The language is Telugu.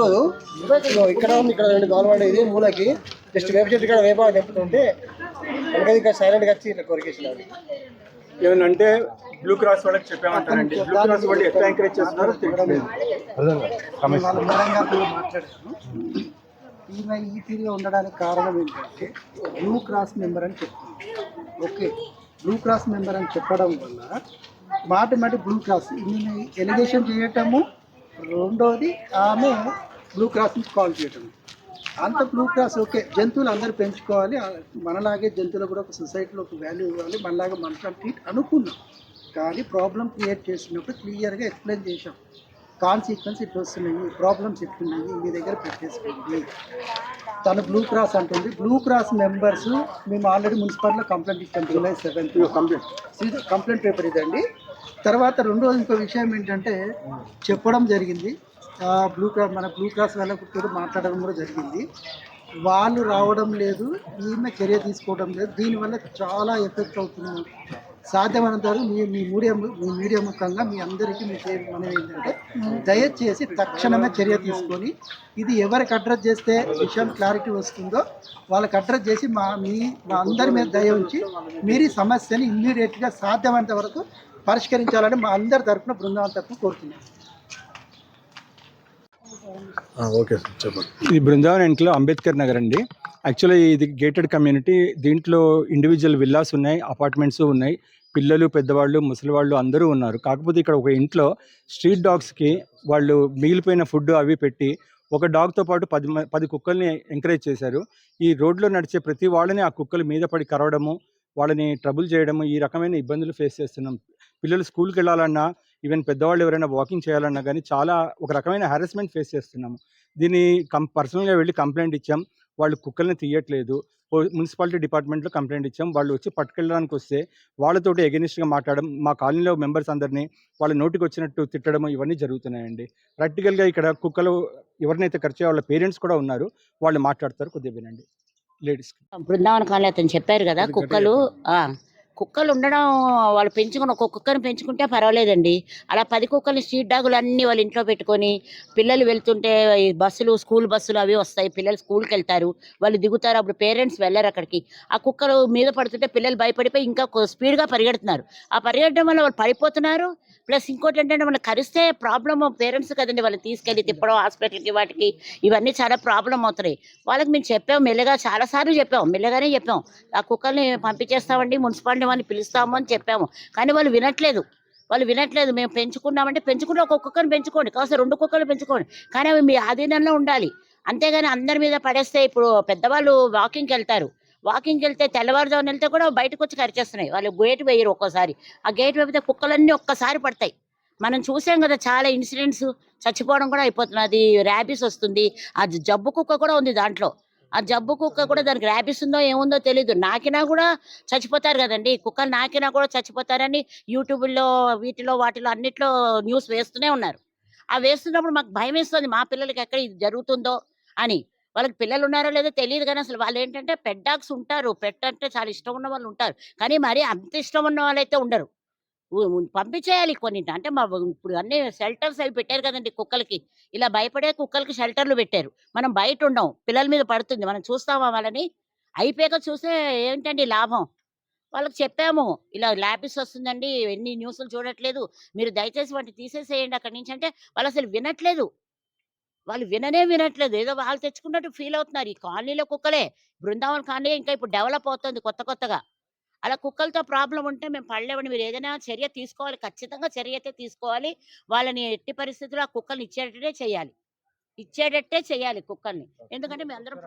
రోజు ఇదిగో ఇక్కడ ఉంది ఇక్కడ రెండు గవర్నమెంట్ ఇది మూలకి. జస్ట్ వేప చెట్టు ఇక్కడ వేప తెంపుతుంటే వెనకది ఇక్కడ సైలెంట్గా వచ్చి ఇట్లా కొరికేసినాడు ఏమన్నా అంటే బ్లూ క్రాస్ వాళ్ళకి చెప్పామంటారండి. బ్లూ క్రాస్ వాళ్ళు ఎట్లా ఎంకరేజ్ చేస్తున్నారో మాట్లాడాను ఈమె ఈ తీరుగా ఉండడానికి కారణం ఏంటంటే బ్లూ క్రాస్ మెంబర్ అని చెప్తుంది. ఓకే బ్లూ క్రాస్ మెంబర్ అని చెప్పడం వల్ల మాట మాట బ్లూ క్రాస్ ఈమె ఎలిగేషన్ చేయటము రెండోది ఆమె బ్లూ క్రాస్ నుంచి కాల్ చేయటం. అంత బ్లూ క్రాస్ ఓకే జంతువులు అందరూ పెంచుకోవాలి. మనలాగే జంతువులు కూడా ఒక సొసైటీలో ఒక వాల్యూ ఇవ్వాలి. మనలాగా మనుషులు ట్రీట్ అనుకున్నాం. కానీ ప్రాబ్లం క్రియేట్ చేసినప్పుడు క్లియర్గా ఎక్స్ప్లెయిన్ చేశాం. కాన్సిక్వెన్స్ ఇట్లా వస్తున్నాయి ప్రాబ్లమ్స్ ఇట్లున్నాయి మీ దగ్గర పెట్టేసుకోండి. తను బ్లూ క్రాస్ అంటుంది. బ్లూ క్రాస్ మెంబర్స్ మేము ఆల్రెడీ మున్సిపాలిటీలో కంప్లైంట్ ఇచ్చాం July seventh complete complaint paper ఇదండి. తర్వాత రెండో ఇంకో విషయం ఏంటంటే చెప్పడం జరిగింది. బ్లూ క్రాస్ మన బ్లూ క్రాస్ వాళ్ళకు మాట్లాడడం కూడా జరిగింది. వాళ్ళు రావడం లేదు ఈమె చర్య తీసుకోవడం లేదు. దీనివల్ల చాలా ఎఫెక్ట్ అవుతుంది. సాధ్యమైనంత వరకు మీ మీ మీడియా మీ మీడియా ముఖంగా మీ అందరికీ మీ పేరు మనవి ఏంటంటే దయచేసి తక్షణమే చర్య తీసుకొని ఇది ఎవరికి అడ్రస్ చేస్తే విషయం క్లారిటీ వస్తుందో వాళ్ళకి అడ్రస్ చేసి మా మీ మా అందరి మీద దయ ఉంచి మీరు సమస్యని ఇమ్మీడియట్గా సాధ్యమైనంత వరకు పరిష్కరించాలని మా అందరి తరఫున బృందావన తరఫున కోరుతున్నాం. ఓకే సార్ చెప్పండి. ఇది బృందావన్ ఇంట్లో అంబేద్కర్ నగర్ అండి. యాక్చువల్లీ ఇది గేటెడ్ కమ్యూనిటీ దీంట్లో ఇండివిజువల్ విల్లాస్ ఉన్నాయి అపార్ట్మెంట్స్ ఉన్నాయి. పిల్లలు పెద్దవాళ్ళు ముసలివాళ్ళు అందరూ ఉన్నారు. కాకపోతే ఇక్కడ ఒక ఇంట్లో స్ట్రీట్ డాగ్స్కి వాళ్ళు మిగిలిపోయిన ఫుడ్ అవి పెట్టి ఒక డాగ్తో పాటు పది మ- పది కుక్కల్ని ఎంకరేజ్ చేశారు. ఈ రోడ్లో నడిచే ప్రతి వాళ్ళని ఆ కుక్కలు మీద పడి కరవడము వాళ్ళని ట్రబుల్ చేయడము ఈ రకమైన ఇబ్బందులు ఫేస్ చేస్తున్నాం. పిల్లలు స్కూల్కి వెళ్ళాలన్నా ఈవెన్ పెద్దవాళ్ళు ఎవరైనా వాకింగ్ చేయాలన్నా కానీ చాలా ఒక రకమైన హారాస్మెంట్ ఫేస్ చేస్తున్నాము. దీన్ని కం పర్సనల్గా వెళ్ళి కంప్లైంట్ ఇచ్చాం. వాళ్ళు కుక్కల్ని తీయట్లేదు మున్సిపాలిటీ డిపార్ట్మెంట్లో కంప్లైంట్ ఇచ్చాం. వాళ్ళు వచ్చి పట్టుకెళ్ళడానికి వస్తే వాళ్ళతోటి ఎగెనిస్ట్గా మాట్లాడడం మా కాలనీలో మెంబర్స్ అందరినీ వాళ్ళ నోటికి వచ్చినట్టు తిట్టడం ఇవన్నీ జరుగుతున్నాయండి. ప్రాక్టికల్గా ఇక్కడ కుక్కలు ఎవరినైతే ఖర్చు వాళ్ళ పేరెంట్స్ కూడా ఉన్నారు. వాళ్ళు మాట్లాడతారు కొద్దిగా వినండి. లేడీస్కి. బృందావన కాలనీ అతను చెప్పారు కదా కుక్కలు కుక్కలు ఉండడం వాళ్ళు పెంచుకుని ఒక కుక్కని పెంచుకుంటే పర్వాలేదండి. అలా పది కుక్కల్ని స్ట్రీట్ డాగులు అన్నీ వాళ్ళ ఇంట్లో పెట్టుకొని పిల్లలు వెళ్తుంటే ఈ బస్సులు స్కూల్ బస్సులు అవి వస్తాయి పిల్లలు స్కూల్కి వెళ్తారు వాళ్ళు దిగుతారు అప్పుడు పేరెంట్స్ వెళ్ళరు అక్కడికి. ఆ కుక్కలు మీద పడుతుంటే పిల్లలు భయపడిపోయి ఇంకా స్పీడ్గా పరిగెడుతున్నారు. ఆ పరిగెట్టడం వల్ల వాళ్ళు పడిపోతున్నారు. ప్లస్ ఇంకోటి ఏంటంటే మనం కరిస్తే ప్రాబ్లమ్ పేరెంట్స్ కదండి వాళ్ళని తీసుకెళ్ళి తిప్పడం హాస్పిటల్కి వాటికి ఇవన్నీ చాలా ప్రాబ్లం అవుతున్నాయి. వాళ్ళకి మేము చెప్పాం మెల్లగా చాలాసార్లు చెప్పాం మెల్లగానే చెప్పాం. ఆ కుక్కల్ని పంపించేస్తామండి మున్సిపాలిటీ వాళ్ళని పిలుస్తాము అని చెప్పాము. కానీ వాళ్ళు వినట్లేదు. వాళ్ళు వినట్లేదు. మేము పెంచుకున్నామంటే పెంచుకుంటే ఒక కుక్కని పెంచుకోండి. కాస్త రెండు కుక్కలు పెంచుకోండి. కానీ అవి మీ ఆధీనంలో ఉండాలి. అంతేగాని అందరి మీద పడేస్తే ఇప్పుడు పెద్దవాళ్ళు వాకింగ్కి వెళ్తారు. వాకింగ్కి వెళ్తే తెల్లవారుజామున వెళ్తే కూడా బయటకు వచ్చి కరిచేస్తున్నాయి. వాళ్ళు గేట్ వేయరు ఒక్కోసారి. ఆ గేట్ వేపితే కుక్కలన్నీ ఒక్కసారి పడతాయి. మనం చూసాం కదా చాలా ఇన్సిడెంట్స్ చచ్చిపోవడం కూడా అయిపోతుంది. అది ర్యాబీస్ వస్తుంది. ఆ జబ్బు కుక్క కూడా ఉంది దాంట్లో. ఆ జబ్బు కుక్క కూడా దానికి ర్యాబీస్ ఉందో ఏముందో తెలియదు నాకినా కూడా చచ్చిపోతారు కదండి. కుక్కలు నాకినా కూడా చచ్చిపోతారని యూట్యూబ్లో వీటిలో వాటిలో అన్నిట్లో న్యూస్ వేస్తూనే ఉన్నారు. ఆ వేస్తున్నప్పుడు మాకు భయం వేస్తుంది మా పిల్లలకి ఎక్కడ ఇది జరుగుతుందో అని. వాళ్ళకి పిల్లలు ఉన్నారో లేదో తెలియదు కానీ అసలు వాళ్ళు ఏంటంటే పెట్ డాగ్స్ ఉంటారు. పెట్ అంటే చాలా ఇష్టం ఉన్న వాళ్ళు ఉంటారు. కానీ మరి అంత ఇష్టం ఉన్న వాళ్ళైతే ఉండరు. పంపించేయాలి కొన్ని. అంటే మా ఇప్పుడు అన్ని షెల్టర్స్ అవి పెట్టారు కదండి కుక్కలకి. ఇలా భయపడే కుక్కలకి షెల్టర్లు పెట్టారు. మనం బయట ఉండం పిల్లల మీద పడుతుంది. మనం చూస్తామా వాళ్ళని? అయిపోయాక చూస్తే ఏంటండి లాభం? వాళ్ళకి చెప్పాము ఇలా ల్యాపిస్ వస్తుందండి ఎన్ని న్యూస్లు చూడట్లేదు. మీరు దయచేసి వాటిని తీసేసేయండి అక్కడి నుంచి. అంటే వాళ్ళు అసలు వినట్లేదు. వాళ్ళు విననే వినట్లేదు. ఏదో వాళ్ళు తెచ్చుకున్నట్టు ఫీల్ అవుతున్నారు. ఈ కాలనీలో కుక్కలే. బృందావన్ కాలనీ ఇంకా ఇప్పుడు డెవలప్ అవుతుంది కొత్త కొత్తగా. అలా కుక్కలతో ప్రాబ్లం ఉంటే మేము పడలేమని మీరు ఏదైనా చర్య తీసుకోవాలి. ఖచ్చితంగా చర్య అయితే తీసుకోవాలి. వాళ్ళని ఎట్టి పరిస్థితుల్లో ఆ కుక్కల్ని ఇచ్చేటట్టే చేయాలి. ఇచ్చేటట్టే చేయాలి కుక్కల్ని. ఎందుకంటే మేము అందరం